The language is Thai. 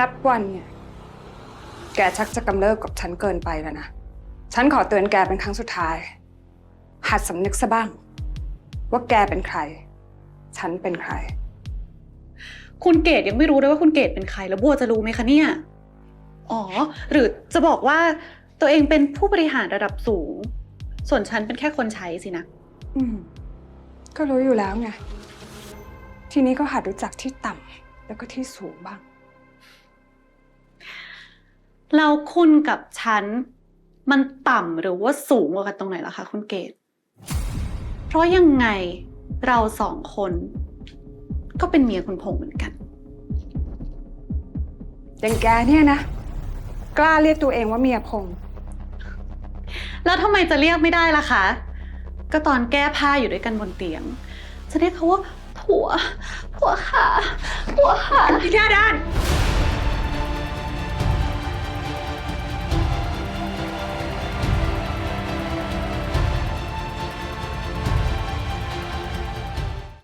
นับวันเนี่ย แกชักจะกำเริบกับฉันเกินไปแล้วนะ ฉันขอเตือนแกเป็นครั้งสุดท้าย หัดสำนึกซะบ้าง ว่าแกเป็นใคร ฉันเป็นใคร คุณเกดยังไม่รู้เลยว่าคุณเกดเป็นใคร แล้วบัวจะรู้ไหมคะเนี่ย อ๋อ หรือจะบอกว่าตัวเองเป็นผู้บริหารระดับสูง ส่วนฉันเป็นแค่คนใช้สินะ อืม ก็รู้อยู่แล้วไง ทีนี้ก็หัดรู้จักที่ต่ำแล้วก็ที่สูงบ้าง เราคุณกับฉัน มันต่ำหรือว่าสูงกว่ากันตรงไหนล่ะคะคุณเกดเพราะยังไงเราสองคน ก็เป็นเมียคุณพงษ์เหมือนกัน อย่างแกเนี่ยนะ กล้าเรียกตัวเองว่าเมียพงษ์แล้วทำไมจะเรียกไม่ได้ล่ะคะ ก็ตอนแก้ผ้าอยู่ด้วยกันบนเตียง จะเรียกเขาว่าผัวผัวค่ะผัวค่ะอีแค่ด้าน